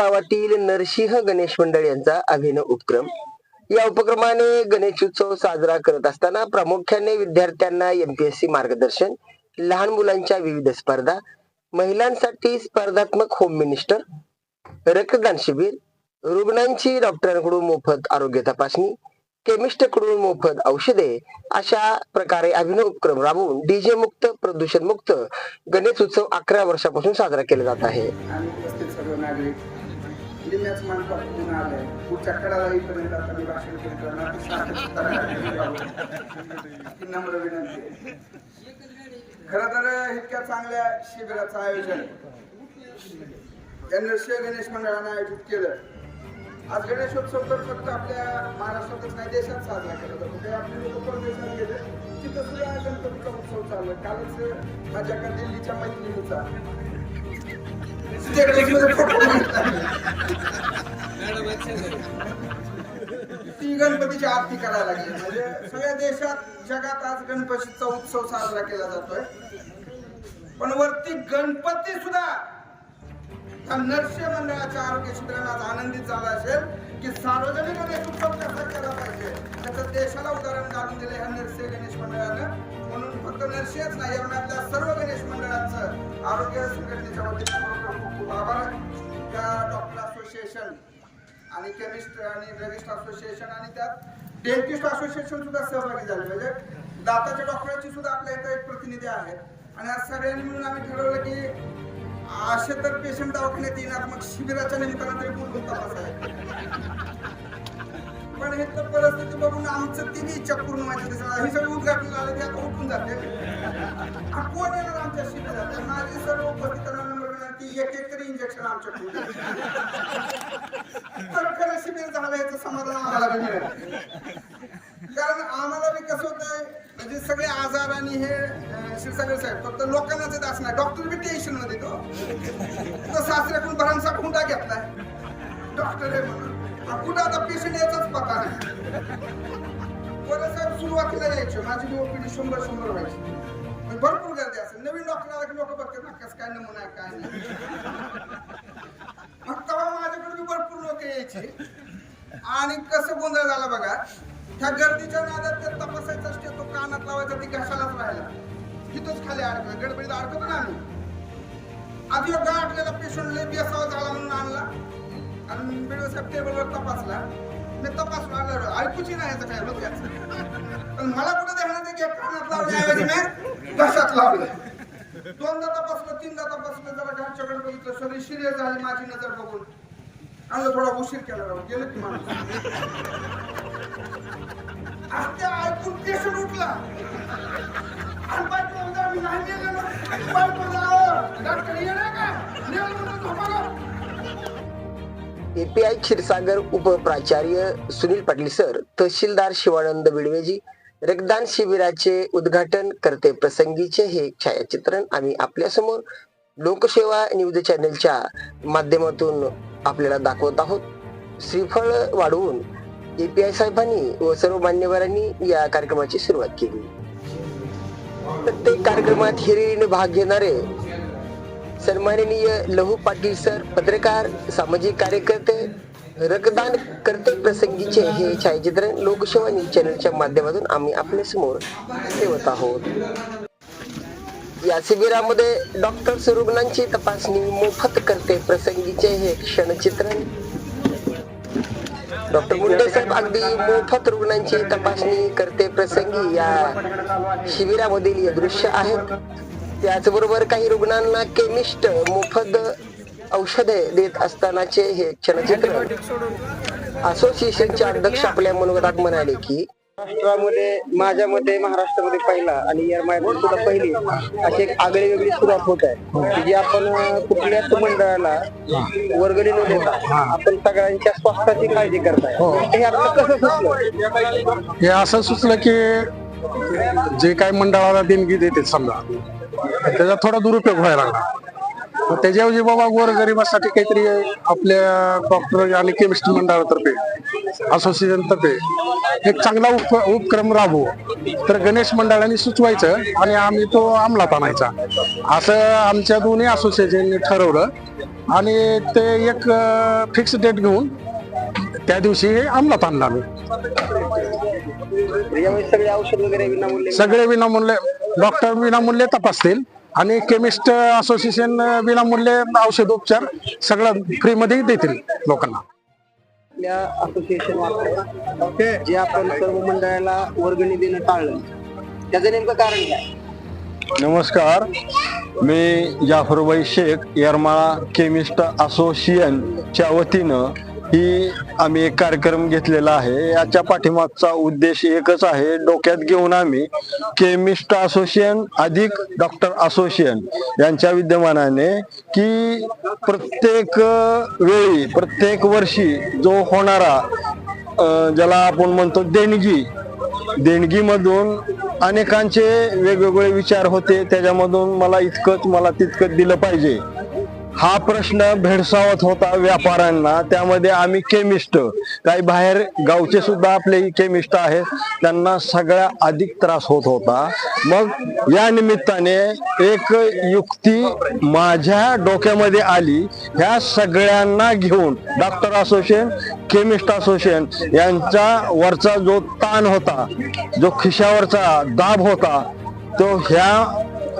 गावातील नरसिंह गणेश मंडळ यांचा अभिनव उपक्रम. या उपक्रमाने गणेश उत्सव साजरा करत असताना प्रामुख्याने विद्यार्थ्यांना एमपीएससी मार्गदर्शन लहान मुलांच्या विविध स्पर्धा महिलांसाठी स्पर्धात्मक होम मिनिस्टर रक्तदान शिबिर रुग्णांची डॉक्टरांकडून मोफत आरोग्य तपासणी केमिस्टकडून मोफत औषधे अशा प्रकारे अभिनव उपक्रम राबवून डीजे मुक्त प्रदूषण मुक्त गणेश उत्सव अकरा वर्षापासून साजरा केला जात आहे. आणि उपस्थित सर्व नागरिक लिम्याच आलंय पुढच्या कडाला येईपर्यंत आता मी भाषण केलं नम्र विनंती आहे. तर इतक्या चांगल्या शिबिराचं आयोजन या गणेश मंडळानं आयोजित केलं आज गणेशोत्सव तर फक्त आपल्या महाराष्ट्रातच नाही देशात साजरा केला जातो ते आपले लोक परदेशात गेले तिथं सुद्धा गणपतीचा उत्सव चाललं कालच माझ्या दिल्लीच्या मैत्रिणीचा ती गणपतीची आरती करायला लागली. म्हणजे सगळ्या देशात जगात आज गणपतीचा उत्सव साजरा केला जातोय. पण वरती गणपती सुद्धा नरसिंह मंडळाच्या आरोग्य शिबिरानं आज आनंदित झाला असेल की सार्वजनिक गणेश उत्सव कसा केला पाहिजे. त्याचं देशाला उदाहरण घालून दिले ह्या नरसिंह गणेश मंडळानं. म्हणून फक्त नरसिंहच नाही यामधल्या सर्व गणेश मंडळांचं आरोग्य संघटनेच्या वतीने बाबा त्या डॉक्टर असोसिएशन आणि केमिस्ट आणि ड्रगिस्ट असोसिएशन आणि त्यात डेंटिस्ट असोसिएशन सुद्धा सहभागी झाले. म्हणजे दाताच्या डॉक्टरांची सुद्धा आपल्या इथं एक प्रतिनिधी आहेत. आणि आज सगळ्यांनी मिळून आम्ही ठरवलं की असे तर पेशंट दवाखान्यात येणार मग शिबिराच्या निमित्तानं तरी बोलून आहे पण हे तर परिस्थिती बघून आमचं तिन्ही इच्छा पूर्ण माहिती दिसणार ही सगळी उद्घाटन झालं ते आता उठून जाते. कोण येणार आमच्या शिबिरात? माझी सर्व उपस्थितांना ती एक एक तरी इंजेक्शन आमच्या तर खरं शिबिर झालं याचं समाधान आम्हाला बी मिळेल. कारण आम्हाला बी कसं होतंय म्हणजे सगळे आजार आणि हे शिरसागर साहेब फक्त लोकांनाच येत असणार. डॉक्टर बी टेन्शनमध्ये तो. तो सासऱ्याकडून भरांचा हुंडा घेतलाय. डॉक्टर आहे म्हणून. कुठं आता पेशंट याचाच पता नाही. बरं साहेब सुरुवातीला यायचे. माझी बी ओपीडी शंभर शंभर व्हायची. नवीन डॉक्टर लोक बघतात ना कस काय नमुना काय नाही. मग तेव्हा माझ्याकडे बी भरपूर लोक यायचे. आणि कसं गोंधळ झाला बघा त्या गर्दीच्या नादात ते तपासायचा असते तो कानात लावायचा ती घशालाच राहिला तिथंच खाली अडकला गडबडीत अडकतो ना आम्ही. आधी एकदा अडकलेला पेशंट लय बेसावा झाला म्हणून आणला. आणि बेडवर साहेब टेबलवर तपासला. मी तपासून आलं ऐकूची नाही याचं काय होत याचं पण मला कुठं देणार आहे की कानात लावण्याऐवजी मी घशात लावलं. दोनदा तपासलं तीनदा तपासलं जरा घरच्याकडे बघितलं सगळी सिरियस झाली माझी नजर बघून आणलं थोडा उशीर केला राहून गेलं की माणूस आज ऐकून पेशंट उठला आणि बायको म्हणते, "आम्ही नाही गेलेलो." बायको म्हणते, डॉक्टर येणार का नेऊन म्हणतो झोपायला." एपीआय क्षीरसागर उपप्राचार्य सुनील पाटील सर तहसीलदार शिवानंद बिडवेजी रक्तदान शिबिराचे उद्घाटन करते प्रसंगीचे हे छायाचित्रण आम्ही आपल्यासमोर लोकसेवा न्यूज चॅनलच्या माध्यमातून आपल्याला दाखवत आहोत. श्रीफळ वाढवून एपीआय साहेबांनी व सर्व मान्यवरांनी या कार्यक्रमाची सुरुवात केली. प्रत्येक कार्यक्रमात हिरिरीने भाग घेणारे सन्माननीय लहू पाटील सर पत्रकार सामाजिक कार्यकर्ते रक्तदान करते प्रसंगीचे हे छायाचित्रण लोकसेवा न्यूज चॅनलच्या माध्यमातून आम्ही आपल्यासमोर ठेवत आहोत. या शिबिरामध्ये डॉक्टर्स रुग्णांची तपासणी मोफत करते प्रसंगीचे हे क्षणचित्रण डॉक्टर मुंडे साहेब अगदी मोफत रुग्णांची तपासणी करते प्रसंगी. या शिबिरामधील दृश्य आहेत. त्याचबरोबर काही रुग्णांना केमिस्ट मोफत औषधे देत असतानाचे हे क्षणचित्र असोसिएशनचे अध्यक्ष आपल्या मनोगतात म्हणाले की महाराष्ट्रामध्ये माझ्या मते महाराष्ट्रामध्ये पहिला आणि येरमाळ्यात सुद्धा पहिली अशी एक आगळी वेगळी सुरुवात होत आहे. की जी आपण कुठल्याच मंडळाला वर्गणी न देता आपण सगळ्यांच्या स्वास्थ्याची काळजी करताय. हे. आपलं कसं सुचलं? हे असं सुचलं की जे काही मंडळाला देणगी देते समजा त्याचा थोडा दुरुपयोग व्हायला लागला. त्याच्याऐवजी बाबा गोरगरिबासाठी काहीतरी आपल्या डॉक्टर आणि केमिस्ट मंडळातर्फे असोसिएशन तर्फे एक चांगला उप उपक्रम राबवू. तर गणेश मंडळाने सुचवायचं आणि आम्ही तो अंमलात आणायचा. असं आमच्या दोन्ही असोसिएशनने ठरवलं. आणि ते एक फिक्स डेट घेऊन त्या दिवशी हे अंमलात आणलं आम्ही. सगळे विनामूल्य डॉक्टर विनामूल्य तपासतील. आणि केमिस्ट असोसिएशन विनामूल्य औषधोपचार सगळं फ्रीमध्ये देतील लोकांना. आपल्या असोसिएशन जे आपण सर्व मंडळाला वर्गणी देणं टाळलं. त्याचं नेमकं कारण काय? नमस्कार. मी जाफरबाई शेख येरमाळा केमिस्ट असोसिएशनच्या वतीनं ही आम्ही एक कार्यक्रम घेतलेला आहे. याच्या पाठीमागचा उद्देश एकच आहे. डोक्यात घेऊन आम्ही केमिस्ट असोसिएशन अधिक डॉक्टर असोसिएशन यांच्या विद्यमानाने की प्रत्येक वेळी प्रत्येक वर्षी जो होणारा ज्याला आपण म्हणतो देणगी देणगीमधून अनेकांचे वेगवेगळे विचार होते. त्याच्यामधून मला इतकंच मला तितकंच दिलं पाहिजे. हा प्रश्न भेडसावत होता व्यापाऱ्यांना. त्यामध्ये आम्ही केमिस्ट काही बाहेर गावचे सुद्धा आपले केमिस्ट आहेत. त्यांना सगळ्या अधिक त्रास होत होता. मग या निमित्ताने एक युक्ती माझ्या डोक्यामध्ये आली. ह्या सगळ्यांना घेऊन डॉक्टर असोसिएशन केमिस्ट असोसिएशन यांच्या वरचा जो ताण होता जो खिशावरचा दाब होता तो ह्या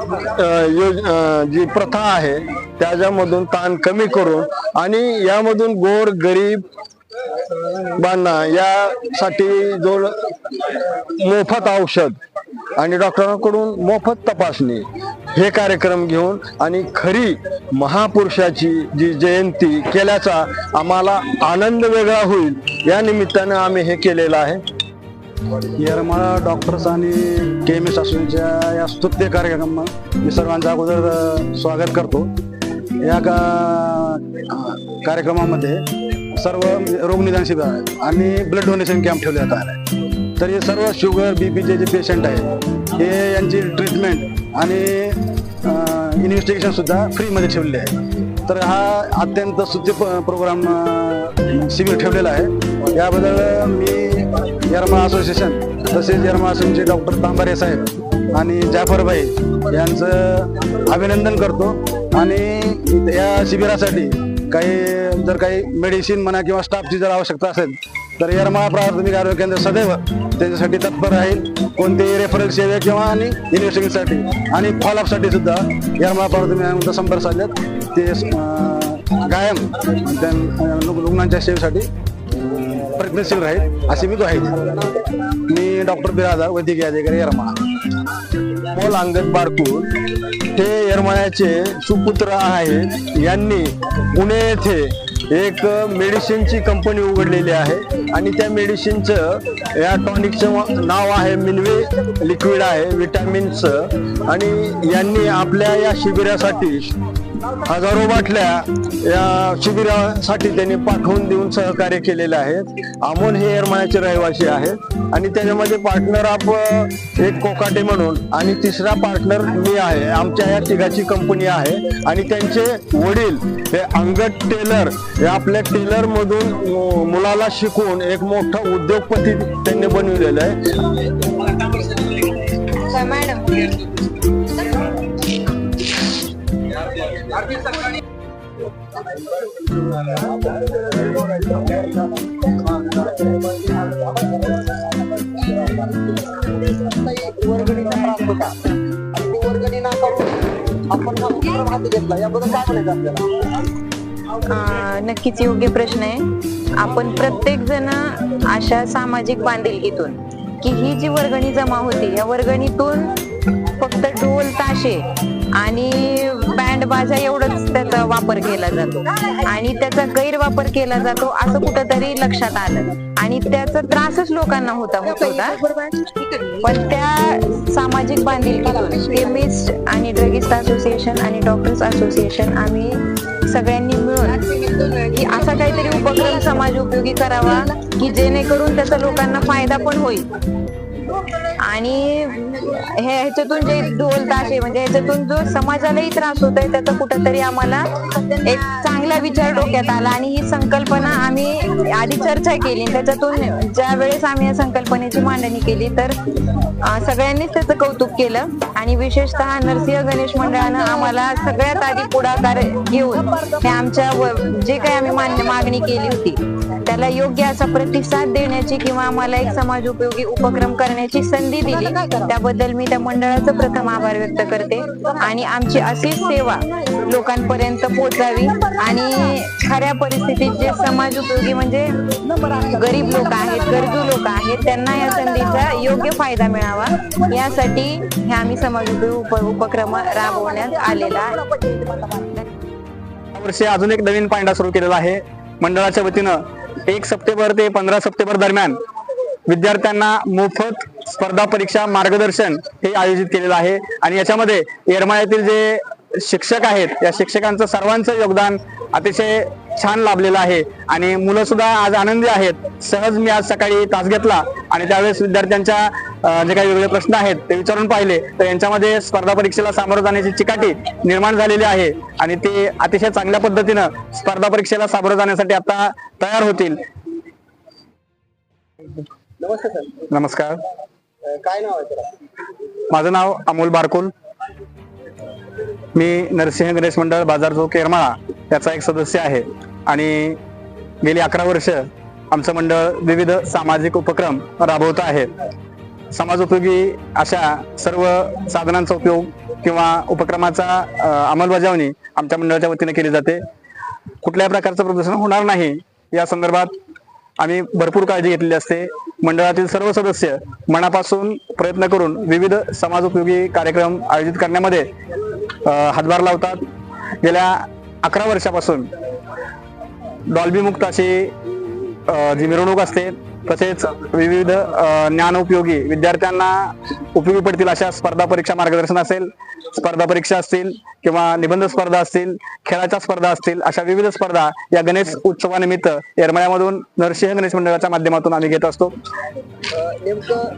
योज- जी प्रथा आहे त्याच्यामधून ताण कमी करून आणि यामधून गोर गरीब बांना यासाठी जो मोफत औषध आणि डॉक्टरांकडून मोफत तपासणी हे कार्यक्रम घेऊन आणि खरी महापुरुषाची जी जयंती केल्याचा आम्हाला आनंद वेगळा होईल. या निमित्तानं आम्ही हे केलेलं आहे. येरमाळा डॉक्टर्स आणि केमिस्ट असोसिएशनच्या या स्तुत्य कार्यक्रम मी सर्वांचं अगोदर स्वागत करतो. या का कार्यक्रमामध्ये सर्व रोगनिदान शिबिर आणि ब्लड डोनेशन कॅम्प ठेवले जात आहे तर हे सर्व शुगर बी पीचे जे पेशंट आहेत हे यांची ट्रीटमेंट आणि इन्व्हेस्टिगेशनसुद्धा फ्रीमध्ये ठेवलेले आहे तर हा अत्यंत स्तुत्य प्रोग्राम शिबिर ठेवलेला आहे. याबद्दल मी यरमा असोसिएशन तसेच यरमा असोसिएशनचे डॉक्टर तांबारे साहेब आणि जाफरबाई यांचं अभिनंदन करतो. आणि या शिबिरासाठी काही जर काही मेडिसिन म्हणा किंवा स्टाफची जर आवश्यकता असेल तर यरमा प्राथमिक आरोग्य केंद्र सदैव त्यांच्यासाठी तत्पर राहील. कोणतेही रेफरल सेवा किंवा आणि इन्व्हेस्टिगेशनसाठी आणि फॉलोअपसाठी सुद्धा यरमा प्राथमिक संपर्क साधल्यात. ते कायम त्या रुग्णांच्या सेवेसाठी प्रयत्नशील राहील अशी मी ग्वाही मी डॉक्टर बिराजा वैद्यकीय अधिकारी यरमा. मोल अंगद बारकूर हे यरमाळ्याचे सुपुत्र आहेत. यांनी पुणे येथे एक मेडिसिनची कंपनी उघडलेली आहे. आणि त्या मेडिसिनचं या टॉनिकचं नाव आहे मिनवे लिक्विड आहे विटॅमिन्सचं आणि यांनी आपल्या या शिबिरासाठी हजारो बाटल्या या शिबिरासाठी त्यांनी पाठवून देऊन सहकार्य केलेलं आहे. अमोल हे येरमाळ्याचे रहिवासी आहेत आणि त्याच्यामध्ये पार्टनर आप एक कोकाटे म्हणून आणि तिसरा पार्टनर मी आहे. आमच्या या तिघाची कंपनी आहे. आणि त्यांचे वडील हे अंगद टेलर हे आपल्या टेलरमधून मुलाला शिकून एक मोठा उद्योगपती त्यांनी बनविलेलं आहे. मॅडम. आपण घेतला याबद्दल काय म्हणायचं आपल्याला नक्कीच योग्य प्रश्न आहे. आपण प्रत्येक जण अशा सामाजिक बांधिलकीतून की ही जी वर्गणी जमा होती या वर्गणीतून फक्त ढोल ताशे आणि बँड बाजा एवढंच त्याचा वापर केला जातो. आणि त्याचा गैरवापर केला जातो असं कुठंतरी लक्षात आलं. आणि त्याचा त्रासच लोकांना होता होत. होता पण त्या सामाजिक बांधिलकीतून केमिस्ट आणि ड्रगिस्ट असोसिएशन आणि डॉक्टर्स असोसिएशन आम्ही सगळ्यांनी मिळून की असा काहीतरी उपक्रम समाज उपयोगी करावा की जेणेकरून त्याचा लोकांना फायदा पण होईल. आणि हे ह्याच्यातून जे ढोल ताशे म्हणजे ह्याच्यातून जो समाजालाही त्रास होत आहे त्याचा कुठंतरी आम्हाला एक चांगला विचार डोक्यात आला. आणि ही संकल्पना आम्ही आधी चर्चा केली त्याच्यातून ज्या वेळेस आम्ही या संकल्पनेची मांडणी केली तर सगळ्यांनीच त्याचं कौतुक केलं. आणि विशेषतः नरसिंह गणेश मंडळानं आम्हाला सगळ्यात आधी पुढाकार घेऊन हे आमच्या जे काही आम्ही मान्य मागणी केली होती त्याला योग्य असा प्रतिसाद देण्याची किंवा आम्हाला एक समाज उपयोगी उपक्रम करण्याची संधी दिली. त्याबद्दल मी त्या मंडळाचं प्रथम आभार व्यक्त करते. आणि आमची अशीच सेवा लोकांपर्यंत पोहोचावी. आणि खऱ्या परिस्थितीत जे समाज उपयोगी म्हणजे गरीब लोक आहेत गरजू लोक आहेत त्यांना या संधीचा योग्य फायदा मिळावा. यासाठी हे आम्ही समाज उपयोगी उप- उपक्रम राबवण्यात आलेला आहे. वर्षी अजून एक नवीन पांडा सुरू केलेला आहे. मंडळाच्या वतीनं एक सप्टेंबर ते पंधरा सप्टेंबर दरम्यान विद्यार्थ्यांना मोफत स्पर्धा परीक्षा मार्गदर्शन हे आयोजित केलेलं आहे. आणि याच्यामध्ये येरमाळ्यातील जे शिक्षक आहेत या शिक्षकांचं सर्वांचं योगदान अतिशय छान लाभलेलं आहे. आणि मुलं सुद्धा आज आनंदी आहेत. सहज मी आज सकाळी तास घेतला आणि त्यावेळेस विद्यार्थ्यांच्या जे काही वेगळे प्रश्न आहेत ते विचारून पाहिले. तर यांच्यामध्ये स्पर्धा परीक्षेला सामोरं जाण्याची चिकाटी निर्माण झालेली आहे आणि ते अतिशय चांगल्या पद्धतीनं स्पर्धा परीक्षेला सामोरं जाण्यासाठी आता तयार होतील. नमस्ते सर. नमस्कार. काय नाव आहे माझं नाव अमोल बारकुल. मी नरसिंह गणेश मंडळ बाजार चौक येरमाळा याचा एक सदस्य आहे. आणि गेली अकरा वर्ष आमचं मंडळ विविध सामाजिक उपक्रम राबवत आहे. समाज उपयोगी अशा सर्व साधनांचा उपयोग किंवा उपक्रमाचा अंमलबजावणी आमच्या मंडळाच्या वतीने केली जाते. कुठल्याही प्रकारचं प्रदूषण होणार नाही. या संदर्भात आम्ही भरपूर काळजी घेतलेली असते. मंडळातील सर्व सदस्य मनापासून प्रयत्न करून विविध समाज उपयोगी कार्यक्रम आयोजित करण्यामध्ये हातभार लावतात. गेल्या अकरा वर्षापासून डॉल्बी मुक्त अशी जी मिरवणूक असते तसेच विविध ज्ञान उपयोगी विद्यार्थ्यांना उपयोगी पडतील अशा स्पर्धा परीक्षा मार्गदर्शन असेल स्पर्धा परीक्षा असतील किंवा निबंध स्पर्धा असतील खेळाच्या स्पर्धा असतील अशा विविध स्पर्धा या गणेश उत्सवानिमित्त येरमळ्यामधून नरसिंह गणेश मंडळाच्या माध्यमातून आम्ही घेत असतो. नेमकं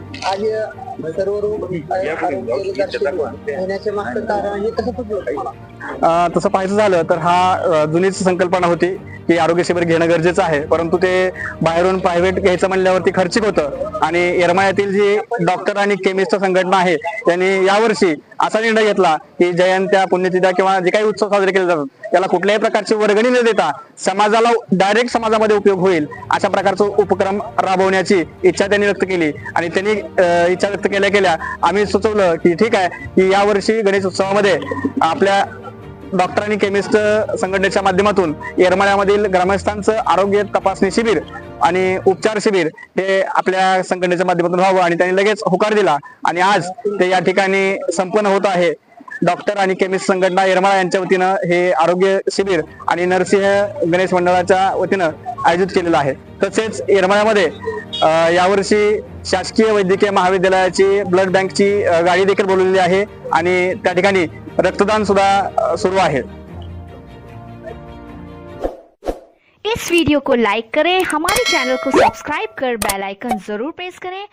तसं पाहायचं झालं तर हा जुनीच संकल्पना होती की आरोग्य शिबिर घेणं गरजेचं आहे. परंतु ते बाहेरून प्रायव्हेट घ्यायचं म्हणल्यावरती खर्चिक होतं. आणि येरमाळ्यातील जी डॉक्टर आणि केमिस्ट संघटना आहे त्यांनी यावर्षी असा निर्णय घेतला की जयंत्या पुण्यतिथ्या किंवा जे काही उत्सव साजरे केले जातात त्याला कुठल्याही प्रकारची वर्गणी न देता समाजाला डायरेक्ट समाजामध्ये उपयोग होईल अशा प्रकारचा उपक्रम राबवण्याची इच्छा त्यांनी व्यक्त केली. आणि त्यांनी इच्छा व्यक्त केल्या केल्या आम्ही सुचवलं की ठीक आहे की यावर्षी गणेश उत्सवामध्ये आपल्या डॉक्टर आणि केमिस्ट संघटनेच्या माध्यमातून येरमाळ्यामधील ग्रामस्थांचं आरोग्य तपासणी शिबिर आणि उपचार शिबिर हे आपल्या संघटनेच्या माध्यमातून व्हावं आणि त्यांनी लगेच होकार दिला आणि आज ते या ठिकाणी संपन्न होत आहे. डॉक्टर आणि केमिस्ट संघटना येरमाळा यांच्या वतीनं हे आरोग्य शिबिर आणि नरसिंह गणेश मंडळाच्या वतीनं आयोजित केलेलं आहे. तसेच येरमाळ्यामध्ये यावर्षी शासकीय वैद्यकीय महाविद्यालयाची ब्लड बँकची गाडी देखील बोलवलेली आहे आणि त्या ठिकाणी रक्तदान सुद्धा सुरू आहे. इस वीडियो को लाइक करें हमारे चैनल को सब्सक्राइब कर बेल आइकन जरूर प्रेस करें।